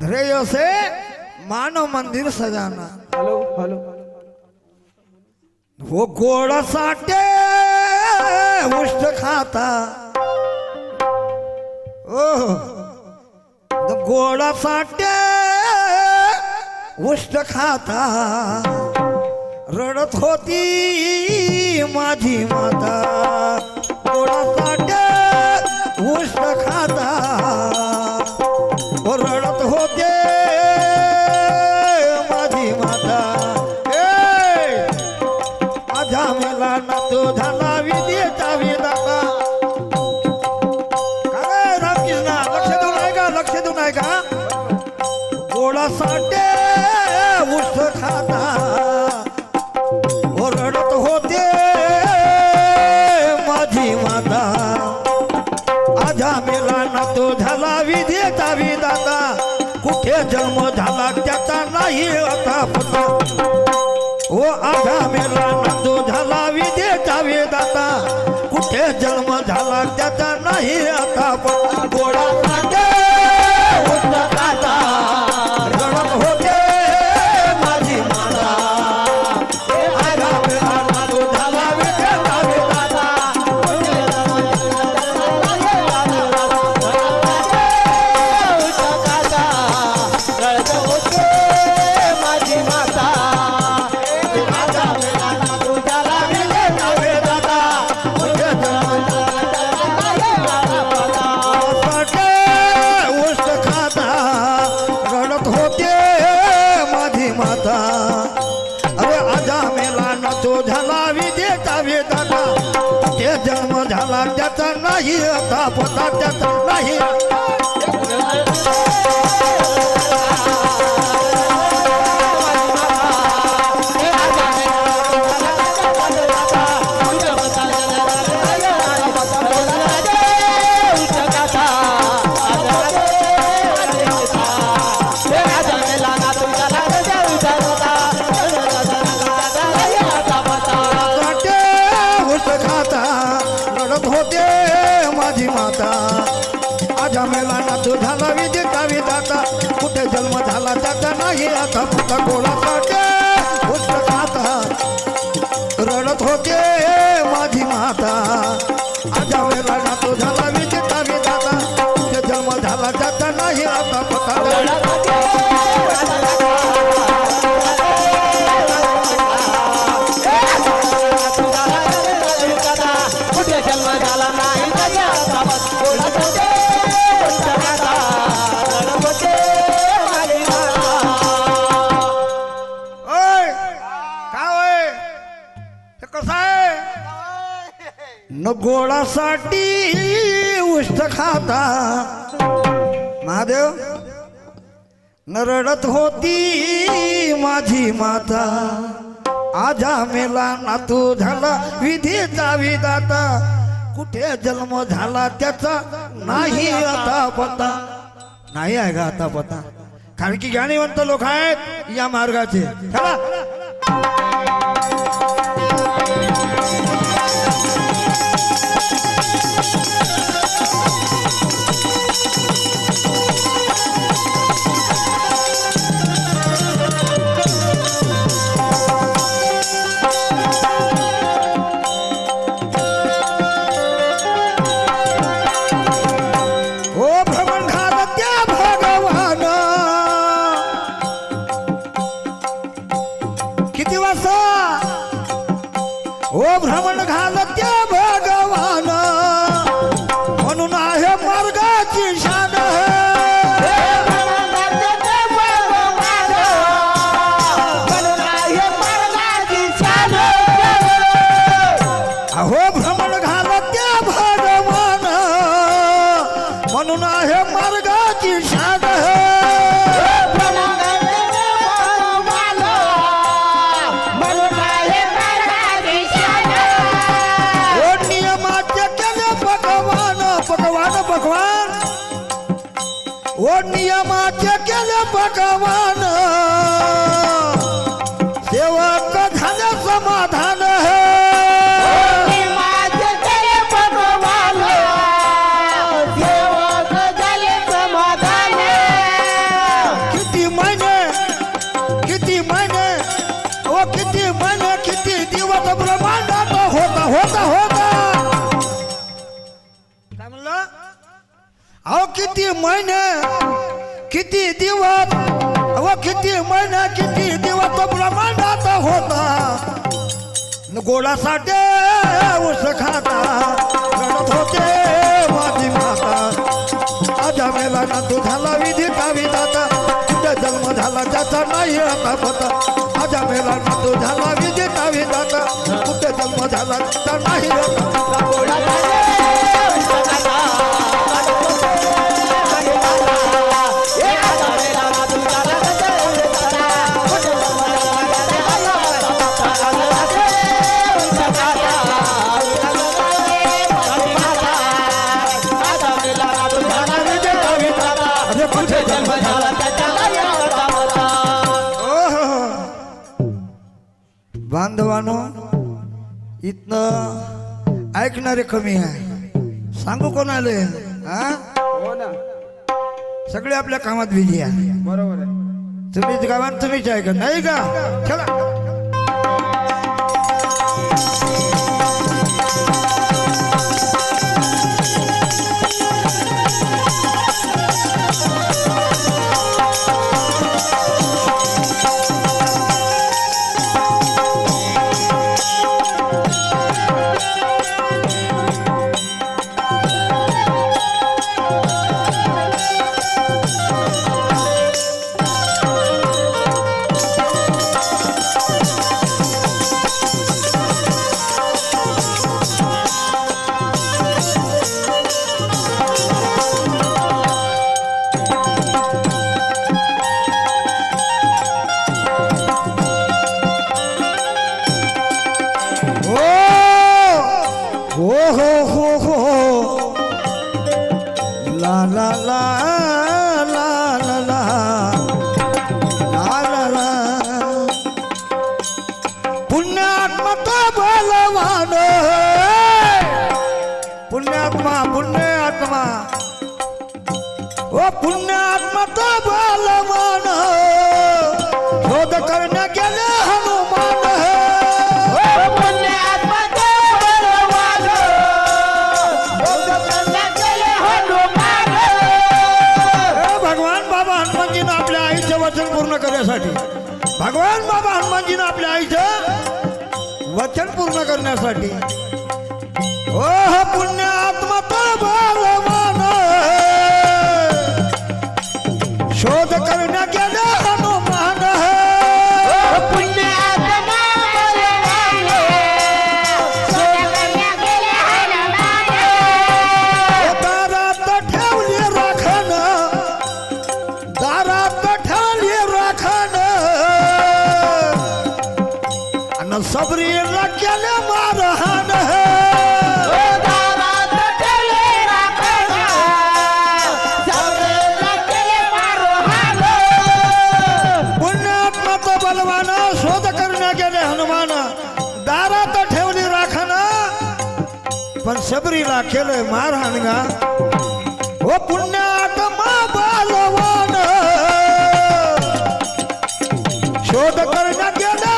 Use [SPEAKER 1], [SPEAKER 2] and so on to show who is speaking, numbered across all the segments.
[SPEAKER 1] ध्येय से मानव मंदिर सजाना
[SPEAKER 2] हॅलो हॅलो
[SPEAKER 1] वो गोड साठे उष्ट खाता ओ गोड साठे उष्ट खाता रडत होती माझी माता गोडा साठे उष्ट खाता राजा मेला ना तो झाला विधेचा विधाता. कुठे जन्म झाला त्याचा नाही आता पता ओ आधा मेला नांदू झाला विधेचा वेदाता कुठे जन्म झाला त्याचा नाही आता पण गोडा नाही आता पोता त्यात नाही. मेला ना तो झाला विजेता विधाता कुठे जन्म झाला त्याचा नाही आता पुता गोळा काटे उष्ट रडत होते माझी माता. आजा मेला गोळासाठी उष्ट खाता. महादेव नरडत होती माझी माता. आजा मेला नातू झाला विधीचा विधाता. कुठे जन्म झाला त्याचा नाही आता पता. नाही आहे का आता पता? कारण की ज्ञानीवंत लोक आहेत या मार्गाचे. चला. माते केले भगवान. सेवक झाले समाधान किती मन किती मन ओ किती मन किती दिवस ब्रह्मांडात होता होता होता. महिने किती दिवस? व कित्ती महिना कित्ती दिवस तो ब्रह्मांडाचा होता? न गोडासाठी उस खाता रडत होते माझी माता. आजा मेला ना तू झाला विधी का विधाता तुझा जन्म झाला त्याचा नाही आता पता आजा मेला ना तू झाला विधी का विधाता कुठे जन्म झाला त्याचा नाही आता बांधवानो इथनं ऐकणारे कमी आहे. सांगू कोणाले? हा?
[SPEAKER 2] हो ना.
[SPEAKER 1] सगळे आपल्या कामात बिझी आहे.
[SPEAKER 2] बरोबर आहे.
[SPEAKER 1] तुम्हीच गावात तुम्हीच आहे का? नाही का? चला. ஓஹோ. वचन पूर्ण करण्यासाठी. ओ हो पुण्य आत्मा तो बलवान शोध करण्या गेले हनुमान. दारात ठेवली राखण. पण सबरीला केलंय मारहाण गा हो पुण्यात्मा बलवान. शोध करण्या गेले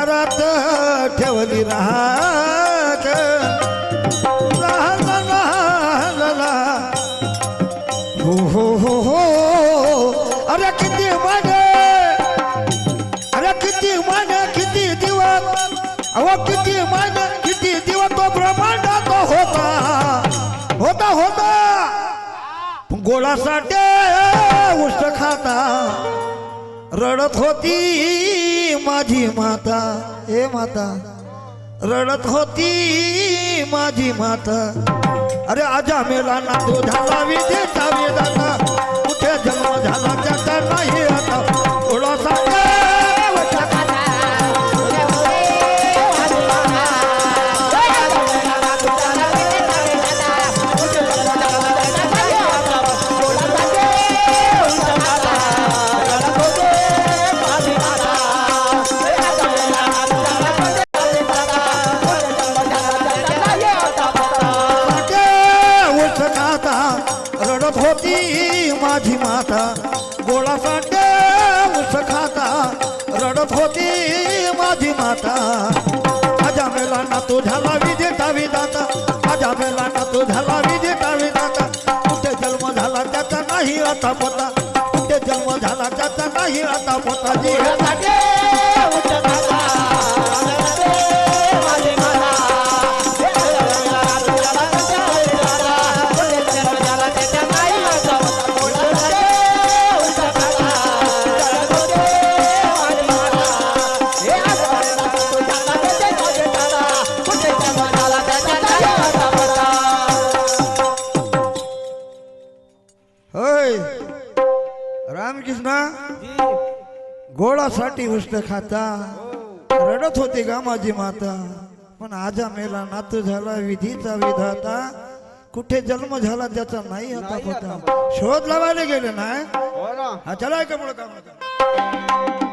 [SPEAKER 1] दारात ठेवली राहत. हो हो हो हो. अरे किती माने अरे किती माने किती दिवस. अहो किती किती दिवस तो ब्रह्मांडात होता. होता होता. गोळासाठी उष्ट खाता. रडत होती. माझी माता हे माता. रडत होती माझी माता. अरे आजा मेला ना तो झाला विजेता वेदाता. कुठे जन्म झाला त्याचा नाही मेला झाला विजेता विधाता माझ्या मेला तू झाला विजेता विधाता कुठे जन्म झाला त्याचा नाही आता पता कुठे जन्म झाला त्याचा नाही आता पता. जी होय. रामकृष्ण गोळासाठी उष्ट खाता. रडत होती का माझी माता. पण आजा मेला नातू झाला विधीचा विधाता. कुठे जन्म झाला त्याचा नाही आता पता. शोध लावायला गेले ना? हा चला का मुळे काम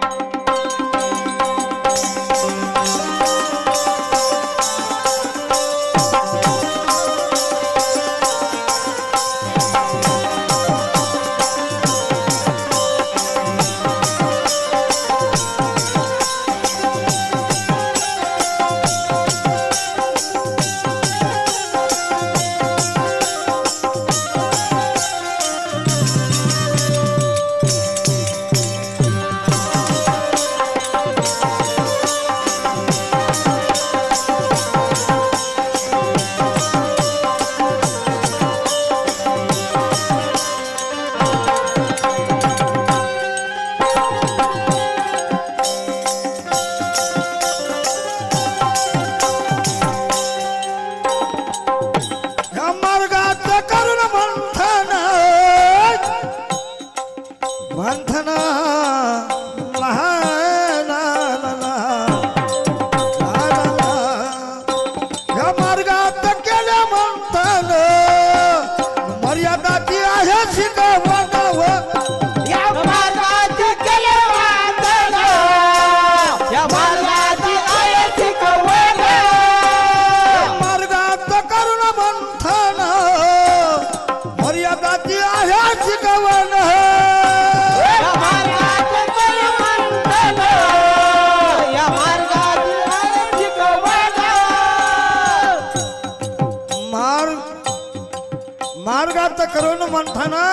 [SPEAKER 1] मार्गात करून मंथना.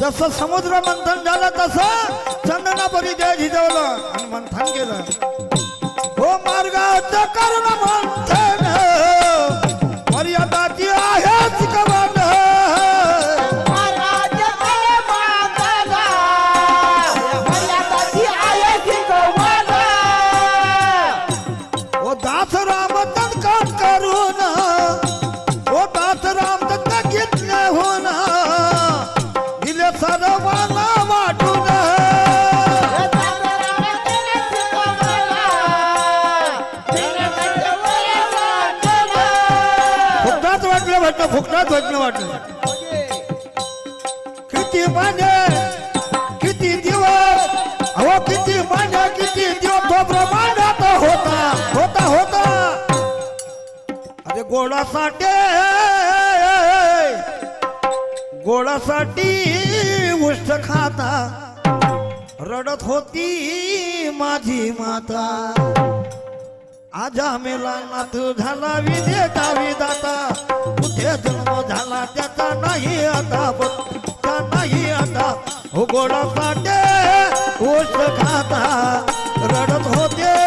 [SPEAKER 1] जसं समुद्र मंथन झालं तसं चंदनापरी जय झिजवलं आणि मंथन केलं. हो मार्गात करून मंथन. मर्यादाची आहे शिकवण
[SPEAKER 2] मार्गात गेले
[SPEAKER 1] वाटलं फुकटात वाटलं. वाटलं किती मान्य किती दिवस अहो किती मान्य किती दिवस तो ब्रह्मांडात होता होता होता. अरे गोडासाठी गोडासाठी उष्ट खाता. रडत होती माझी माता. आजा मेला नातू झाला विजेता विधाता. कुठे जन्म झाला त्याचा नाही आता त्या नाही आता हो गोडा काटे ओष खाता रडत होते